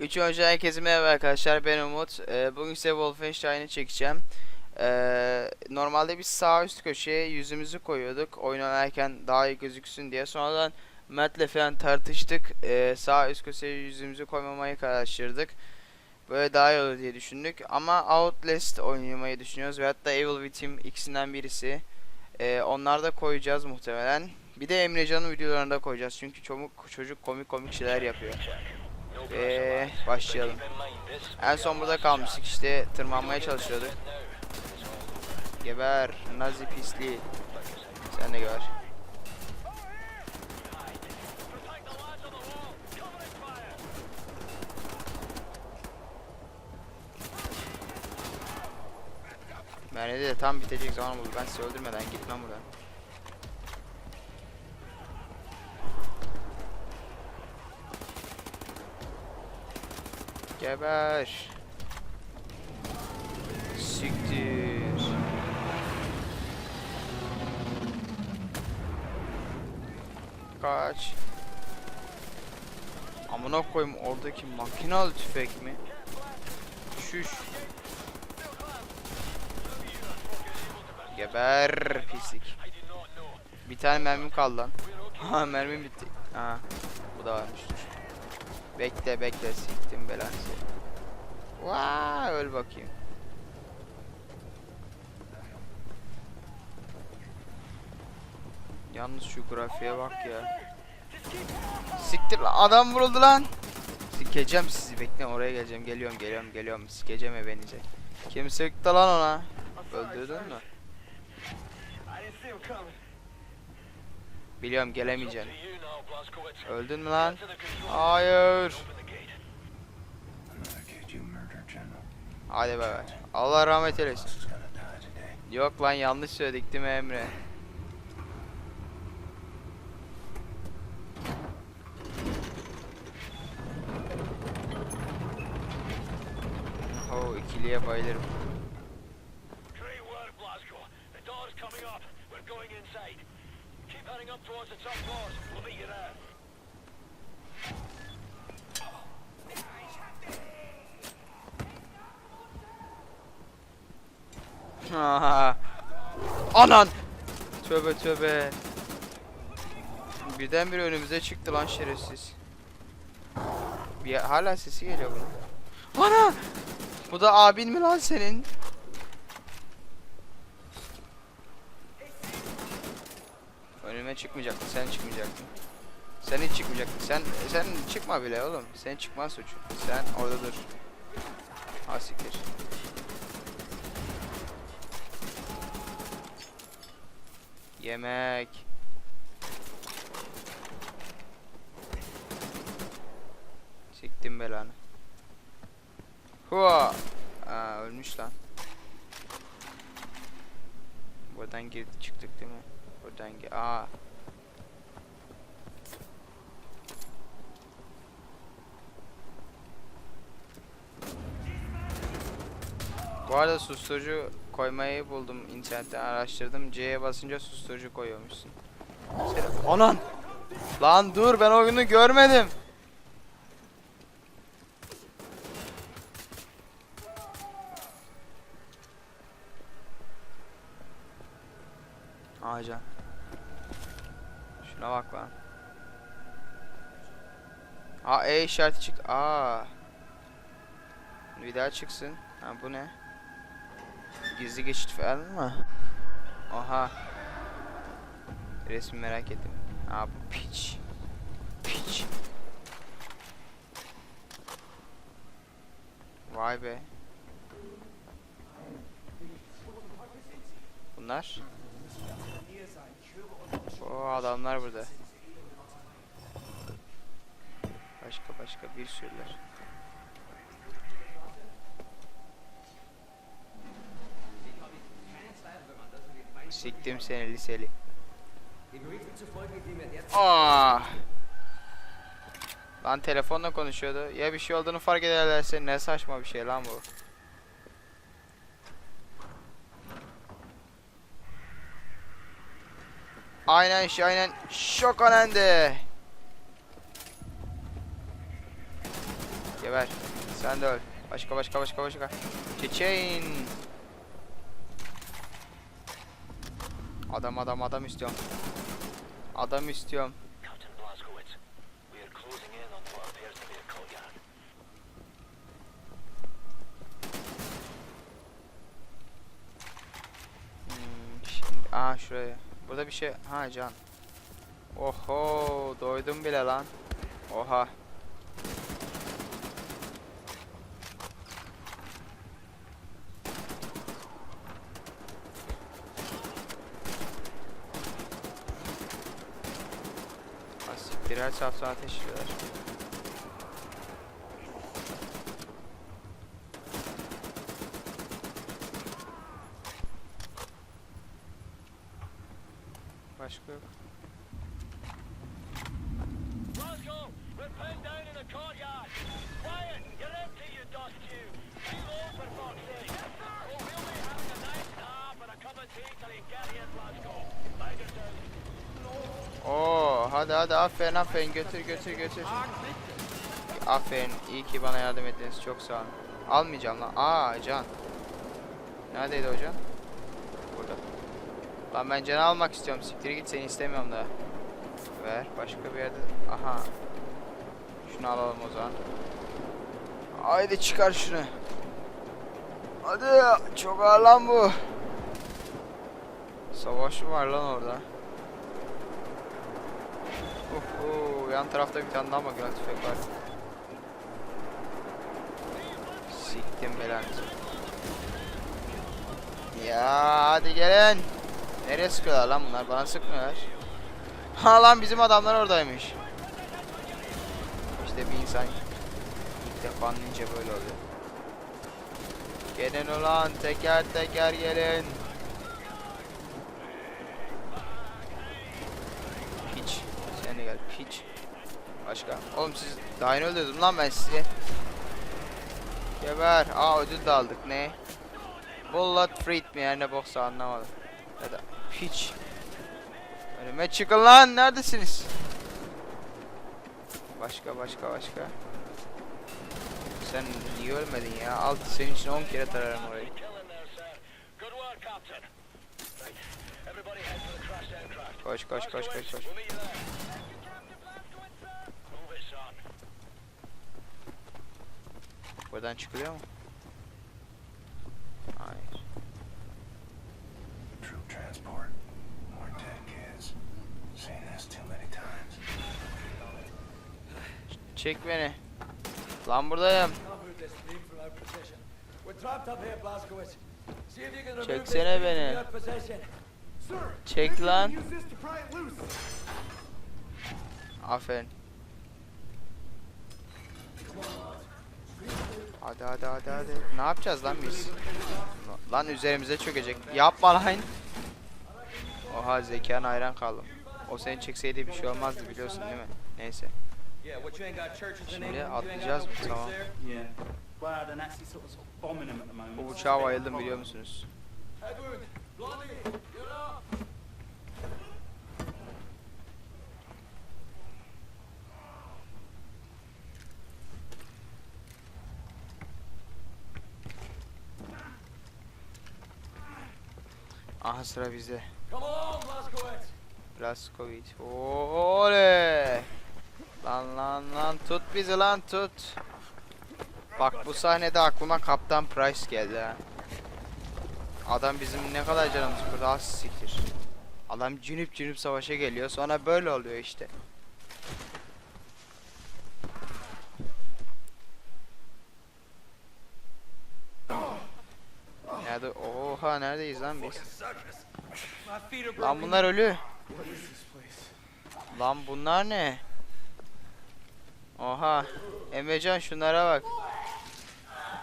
Üç önce herkese merhaba arkadaşlar ben Umut. Ee, bugün size Wolfenstein'i çekeceğim. Ee, normalde biz sağ üst köşeye yüzümüzü koyuyorduk oyun oynarken daha iyi gözüksün diye. Sonradan Mert'le falan tartıştık. Ee, sağ üst köşeye yüzümüzü koymamayı kararlaştırdık. Böyle daha iyi olur diye düşündük. Ama Outlast oynamayı düşünüyoruz. Ve hatta Evil Within ikisinden birisi. Ee, onlar da koyacağız muhtemelen. Bir de Emrecan'ın videolarını da koyacağız. Çünkü çocuk, çocuk komik komik şeyler yapıyor. Eee başlayalım. En son burada kalmıştık işte tırmanmaya çalışıyorduk. Geber Nazi pisliği. Sen de geber. Mermide de tam bitecek zaman oldu. Ben sizi öldürmeden gitmem buradan. Geber. Siktir. Kaç. Amına koyayım oradaki makinalı tüfek mi? Şuş. Geber pislik. Bir tane mermim kaldı lan. Ha mermim bitti. Ha. Bu da varmış. Bekle bekle siktim belanı seni. Vaa öl bakayım. Yalnız şu grafiğe bak ya. Siktir lan adam vuruldu lan. Sikeceğim sizi bekle oraya geleceğim geliyorum geliyorum geliyorum sikeceğim evinize. Kim sıktı lan ona? Öldürdün mü? Biliyorum gelemeyeceğim. Öldün mü lan? Hayır. Hadi bay. Allah rahmet eylesin. Yok lan yanlış söyledik değil mi Emre? Oh ikiliye bayılırım. Heading up towards the top floors. We'll meet you there. Anan! Tövbe tövbe. Birdenbire önümüze çıktı lan şerefsiz. Bir hala sesi geliyor bunun. Ana! Bu da abin mi lan senin? Önüme çıkmayacaktı, sen çıkmayacaktın. Sen hiç çıkmayacaktın. Sen sen çıkma bile oğlum. Sen çıkma suç. Sen orada dur. Ha siktir. Yemek. Siktim belanı. Hua. Aa, ölmüş lan. Buradan girdik çıktık değil mi? Gi Aa. Bu arada susturucu koymayı buldum internetten araştırdım. C'ye basınca susturucu koyuyormuşsun. Anan! Lan dur ben oyunu görmedim. Ağaca. Şuna bak lan. Aa E işareti çıktı. Aa. Bir daha çıksın. Ha bu ne? Gizli geçit falan mı? Oha. Resmi merak ettim. Aa bu piç. Piç. Vay be. Bunlar? O adamlar burada. Başka başka bir sürüler. Siktim seni liseli. Ah. Lan telefonla konuşuyordu. Ya bir şey olduğunu fark ederlerse ne saçma bir şey lan bu. Aynen şey aynen şok önemli. Geber. Sen de öl. Başka başka başka başka. Çeçeyn. Adam adam adam istiyorum. Adam istiyorum. Hmm, şimdi, aa şuraya. Burada bir şey. Ha can. Oho doydum bile lan. Oha. Ha siktir her safta hadi hadi aferin aferin götür götür götür. Aferin iyi ki bana yardım ettiniz çok sağ olun. Almayacağım lan. Aa can. Neredeydi o can? Burada. Lan ben canı almak istiyorum. Siktir git seni istemiyorum da. Ver başka bir yerde. Aha. Şunu alalım o zaman. Haydi çıkar şunu. Hadi çok ağır lan bu. Savaş mı var lan orada? Oho, yan tarafta bir tane daha makine tüfek var. Siktim belanızı. Ya hadi gelin. Nereye sıkıyorlar lan bunlar? Bana sıkmıyorlar. Ha lan bizim adamlar oradaymış. İşte bir insan ilk defa anlayınca böyle oluyor. Gelin ulan teker teker gelin. Başka. Oğlum siz daha yeni öldürdüm lan ben sizi. Geber. Aa ödül de aldık ne? Bullet Freed mi yani ne boksa anlamadım. Ya da piç. Önüme çıkın lan neredesiniz? Başka başka başka. Sen niye ölmedin ya? Al senin için 10 kere tararım orayı. Koş koş koş koş koş. We'll meet you there. Move it, son. Buradan çıkılıyor mu? Hayır. Troop transport. More dead kids. Seen this too many times. Çek beni. Lan buradayım. Çeksene beni. Çek lan. Aferin. Hadi hadi hadi hadi. Ne yapacağız lan biz? Lan üzerimize çökecek. Yapma lan. Oha zekan hayran kaldım. O seni çekseydi bir şey olmazdı biliyorsun değil mi? Neyse. Şimdi atlayacağız mı? Tamam. Bu uçağa bayıldım biliyor musunuz? Aha sıra bizde. Blaskovic. Oley. Lan lan lan tut bizi lan tut. Bak bu sahnede aklıma Kaptan Price geldi ha. Adam bizim ne kadar canımız burada az siktir. Adam cünüp cünüp savaşa geliyor sonra böyle oluyor işte. Nerede? Oha neredeyiz lan biz? Lan bunlar ölü. Lan bunlar ne? Oha. Emrecan şunlara bak.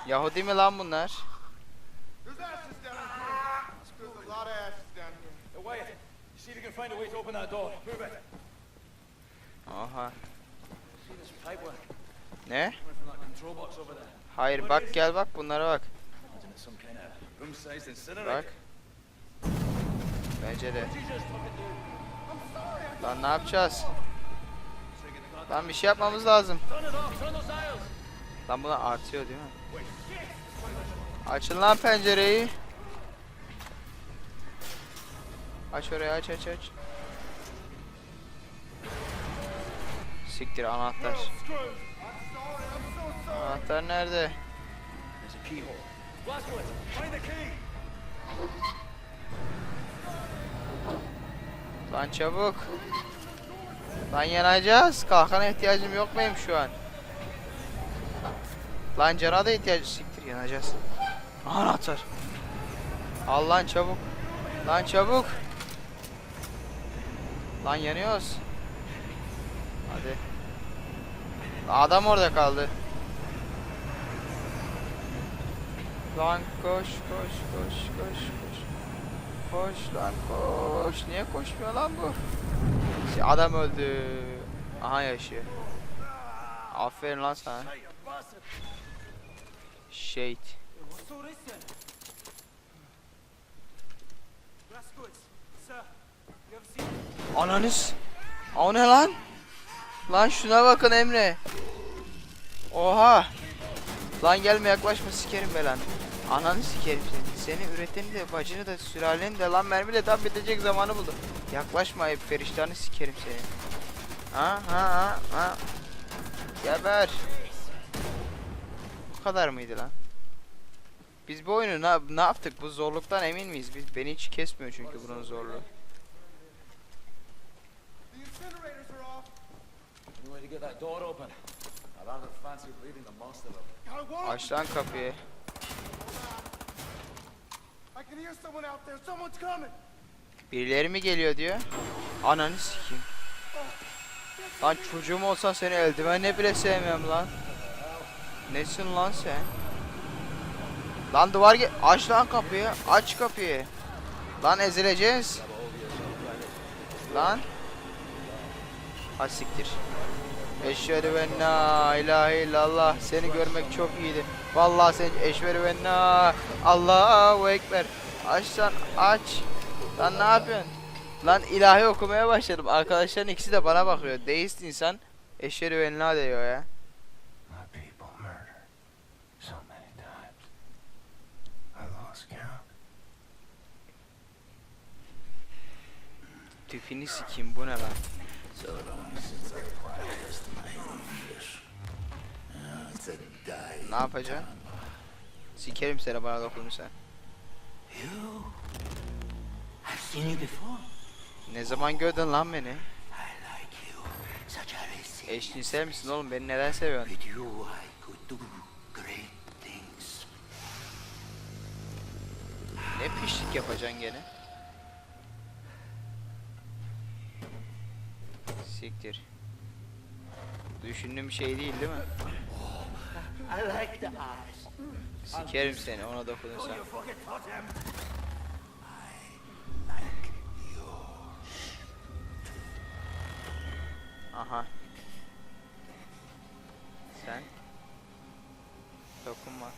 Yahudi mi lan bunlar? Oha. Ne? Hayır bak gel bak bunlara bak. Bak. Bence de. Lan ne yapacağız? Lan bir şey yapmamız lazım. Lan buna artıyor değil mi? Açın lan pencereyi. Aç orayı aç aç aç. Siktir anahtar. Anahtar nerede? Lan çabuk. Lan yanacağız. Kalkana ihtiyacım yok benim şu an. Lan cana da ihtiyacı siktir yanacağız. Anahtar. Al lan çabuk. Lan çabuk. Lan yanıyoruz. Hadi. Adam orada kaldı. Lan koş koş koş koş koş. Koş lan koş. Niye koşmuyor lan bu? Şey, Adam öldü. Aha yaşıyor. Aferin lan sana. Seen Ananız. O ne lan? Lan şuna bakın Emre. Oha. Lan gelme yaklaşma sikerim be lan. Ananı sikerim seni. Seni üreteni de bacını da sülaleni de lan mermiyle tam bitecek zamanı buldu. Yaklaşma ayıp perişanı sikerim seni. Ha ha ha ha. Geber. Bu kadar mıydı lan? Biz bu oyunu ne, ne yaptık? Bu zorluktan emin miyiz? Biz beni hiç kesmiyor çünkü bunun zorluğu. Aç lan kapıyı. Birileri mi geliyor diyor. Ananı sikeyim. Lan çocuğum olsan seni eldivenle bile sevmem lan. Nesin lan sen? Lan duvar ge aç lan kapıyı. Aç kapıyı. Lan ezileceğiz. Lan. Ha siktir. Eşhedü ve la ilahe illallah. Seni görmek çok iyiydi. Vallahi sen eşhedü ve la Allahu ekber. Aç lan aç. Lan ne yapıyorsun? Lan ilahi okumaya başladım. Arkadaşların ikisi de bana bakıyor. Deist insan eşhedü ve la diyor ya. Tüfini sikeyim bu ne lan? Ne yapacaksın? Sikerim seni bana dokunursan. Ne zaman gördün lan beni? Eşcinsel misin oğlum? Beni neden seviyorsun? Ne pişlik yapacaksın gene? Siktir. Düşündüğüm şey değil değil mi? I like the eyes. Sikerim seni ona dokunursan. them. Aha. Sen? Dokunma.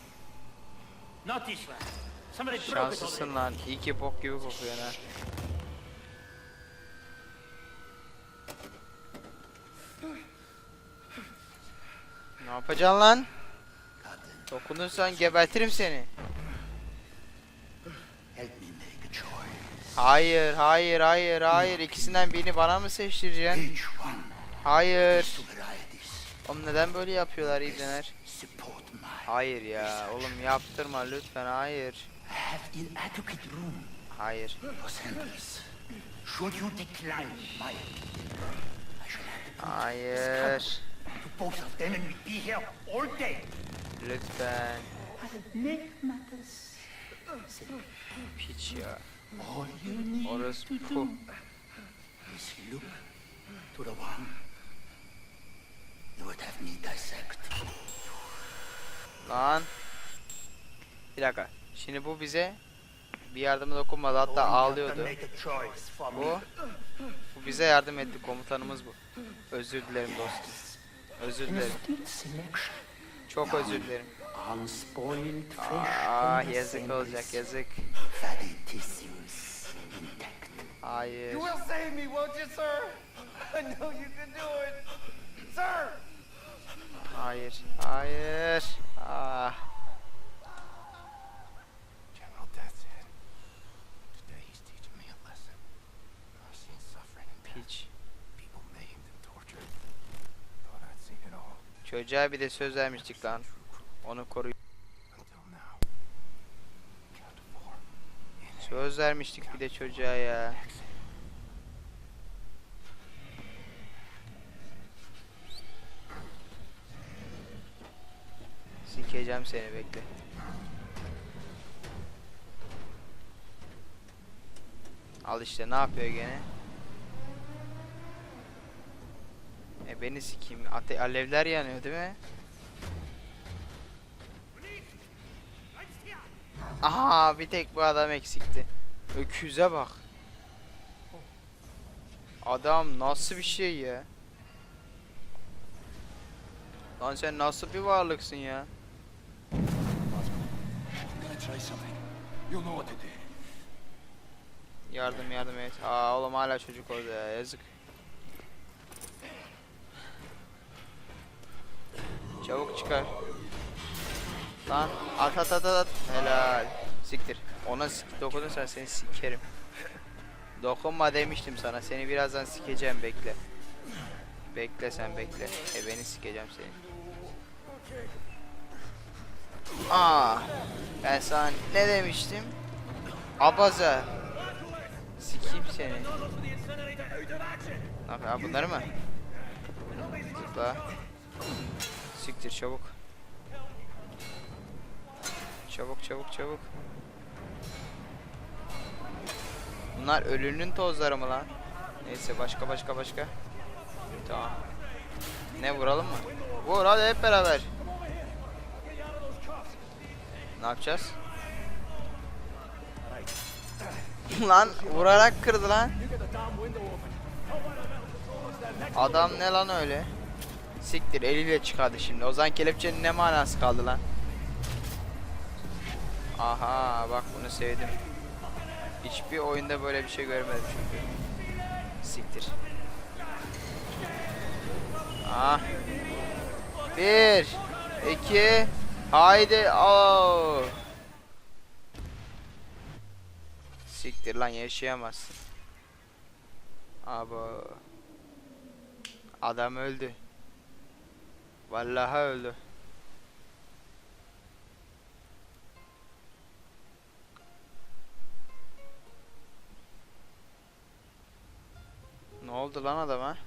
Şanslısın lan. İyi ki bok gibi kokuyorsun ha. Ne yapacaksın lan? Dokunursan gebertirim seni. Hayır, hayır, hayır, hayır. İkisinden birini bana mı seçtireceksin? Hayır. Oğlum neden böyle yapıyorlar ibneler? Hayır ya. Oğlum yaptırma lütfen. Hayır. Hayır. Hayır. To both of them and we'd be here all day. Lütfen. Make matters. Piç ya. All you need Orospu. is look to the one you would have me dissect. Lan. Bir dakika. Şimdi bu bize bir yardıma dokunmadı hatta ağlıyordu. Me. Bu bu bize yardım etti komutanımız bu. Özür dilerim dostum. Özür dilerim. Çok özür dilerim. unspoiled fish Ah yazık olacak yazık. Hayır. You will save me, won't you, sir? I know you can do it. Sir! Hayır. Hayır. Ah. Çocuğa bir de söz vermiştik lan. Onu koru. Söz vermiştik bir de çocuğa ya. Sikeceğim seni bekle. Al işte ne yapıyor gene? E beni sikeyim. Ate alevler yanıyor değil mi? Aha bir tek bu adam eksikti. Öküze bak. Adam nasıl bir şey ya? Lan sen nasıl bir varlıksın ya? Yardım yardım et. Aa oğlum hala çocuk oldu ya yazık. Çabuk çıkar. Lan at at at at. Helal. Siktir. Ona sik dokunursan seni sikerim. Dokunma demiştim sana. Seni birazdan sikeceğim bekle. Bekle sen bekle. E beni sikeceğim seni. Aa, ben sana ne demiştim? Abaza. Sikeyim seni. Ne yapıyor? Bunları mı? Zıpla. Siktir çabuk. Çabuk çabuk çabuk. Bunlar ölünün tozları mı lan? Neyse başka başka başka. Tamam. Ne vuralım mı? Vur hadi hep beraber. Ne yapacağız? lan vurarak kırdı lan. Adam ne lan öyle? Siktir eliyle çıkardı şimdi. O zaman kelepçenin ne manası kaldı lan? Aha bak bunu sevdim. Hiçbir oyunda böyle bir şey görmedim çünkü. Siktir. Ah. Bir, iki, haydi. Oo. Siktir lan yaşayamazsın. Abo. Adam öldü. Vallahi öldü. Ne oldu lan adama?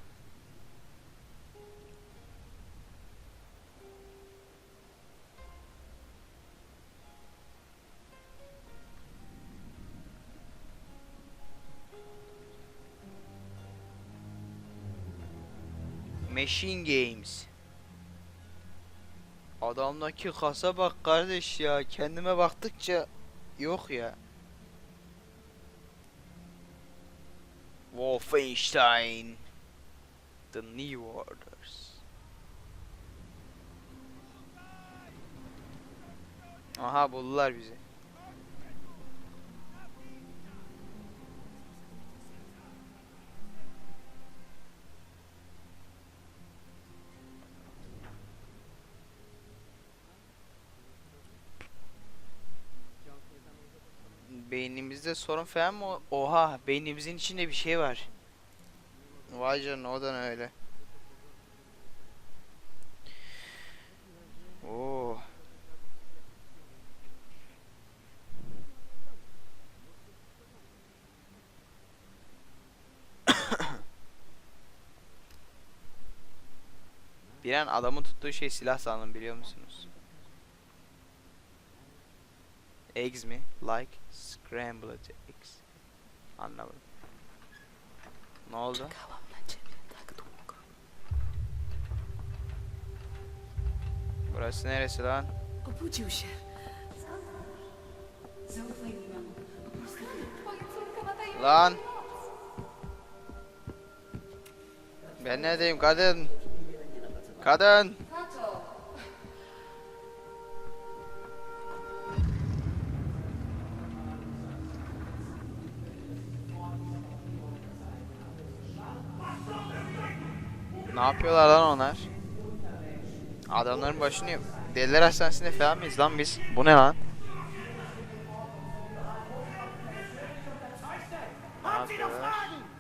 Machine Games. Adamdaki kasa bak kardeş ya. Kendime baktıkça yok ya. Wolfenstein. The New Orders. Aha buldular bizi. Beynimizde sorun falan mı? Oha, beynimizin içinde bir şey var. Vay canına o da ne öyle. Oo. Bir an adamın tuttuğu şey silah sandım biliyor musunuz? Eggs mi? Like scrambled eggs. Anlamadım. Ne oldu? Burası neresi lan? Obudził się. Lan! Ben neredeyim kadın? Kadın! Ne yapıyorlar lan onlar? Adamların başını Deliler Hastanesi'nde falan mıyız lan biz? Bu ne lan? Ne yapıyorlar?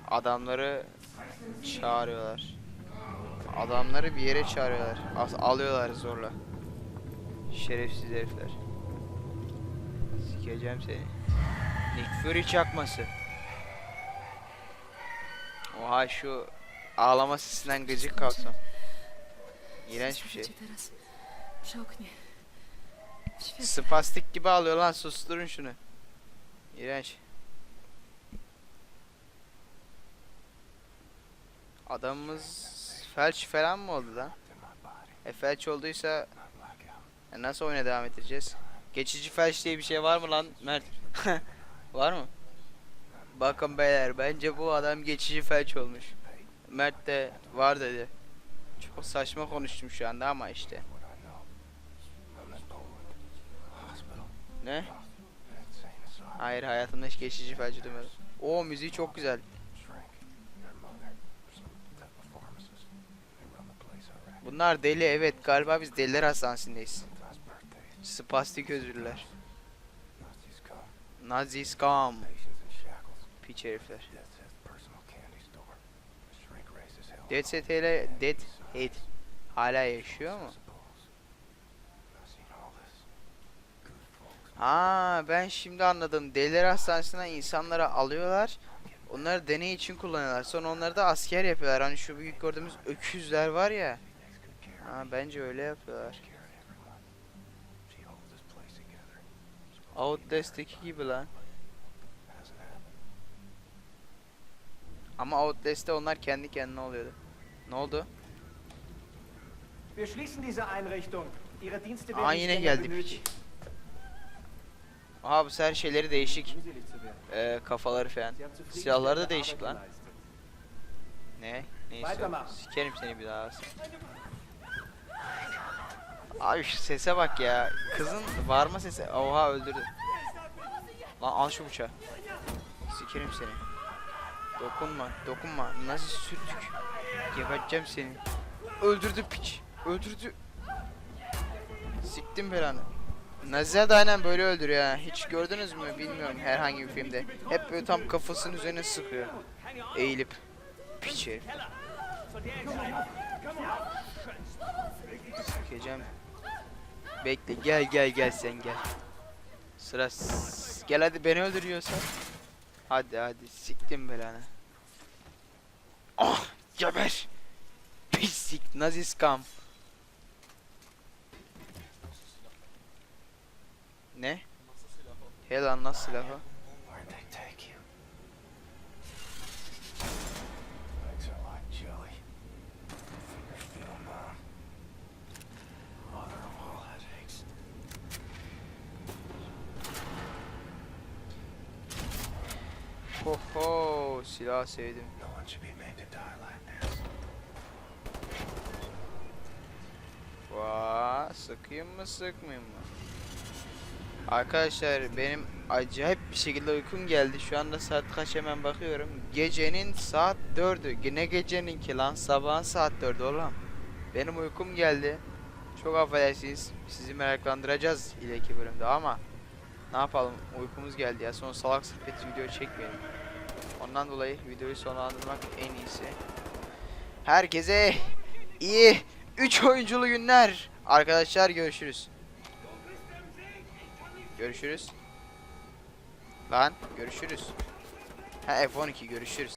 Adamları çağırıyorlar. Adamları bir yere çağırıyorlar. As- alıyorlar zorla. Şerefsiz herifler. Sikeceğim seni. Nick Fury çakması. Oha şu ağlama sesinden gıcık kalsam. İğrenç bir şey. Spastik gibi alıyor lan susturun şunu. İğrenç. Adamımız felç falan mı oldu lan? E felç olduysa e, nasıl oyuna devam edeceğiz? Geçici felç diye bir şey var mı lan Mert? var mı? Bakın beyler bence bu adam geçici felç olmuş. Mert de var dedi. Çok saçma konuştum şu anda ama işte. Ne? Hayır hayatımda hiç geçici felç duymadım. O müziği çok güzel. Bunlar deli evet galiba biz deliler hastanesindeyiz. Spastik özürler. Nazis shackles. Piç herifler. Raises hell. Dead Set ile Dead Hate hala yaşıyor mu? Aa ben şimdi anladım. Deliler hastanesine insanları alıyorlar. Onları deney için kullanıyorlar. Sonra onları da asker yapıyorlar. Hani şu büyük gördüğümüz öküzler var ya. Ha bence öyle yapıyorlar. Outlast'teki gibi lan. Ama Outlast'te onlar kendi kendine oluyordu. Ne oldu? Wir schließen diese Einrichtung. Ihre Dienste Aa yine nicht länger geldi piç. benötigt. Aha bu sefer şeyleri değişik. Werden. Ee, kafaları falan. Silahları da değişik lan. Ne? Ne istiyorsun? Sikerim seni bir daha. Abi şu sese bak ya. Kızın varma sesi. Oha öldürdü. Lan al şu bıçağı. Sikerim seni. Dokunma, dokunma. Nasıl sürtük? Geberteceğim seni. Öldürdü piç. Öldürdü. Siktim belanı. Naziler de aynen böyle öldürüyor ha. Hiç gördünüz mü bilmiyorum herhangi bir filmde. Hep böyle tam kafasının üzerine sıkıyor. Eğilip. Piç herif. Sikeceğim. Bekle gel gel gel sen gel. Sıra gel hadi beni öldürüyorsan. Hadi hadi siktim belanı. Ah geber. Pislik nazi scam. Ne? He lan nasıl silahı? Ho silah sevdim. Vaa sıkayım mı sıkmayayım mı? Arkadaşlar benim acayip bir şekilde uykum geldi. Şu anda saat kaç hemen bakıyorum. Gecenin saat 4'ü. Ne gecenin ki lan sabahın saat 4'ü oğlum. Benim uykum geldi. Çok affedersiniz. Sizi meraklandıracağız ileriki bölümde ama ne yapalım uykumuz geldi ya. Sonra salak sepet video çekmeyelim. Ondan dolayı videoyu sonlandırmak en iyisi. Herkese iyi 3 oyunculu günler. Arkadaşlar görüşürüz. Görüşürüz. Lan görüşürüz. Ha F12 görüşürüz.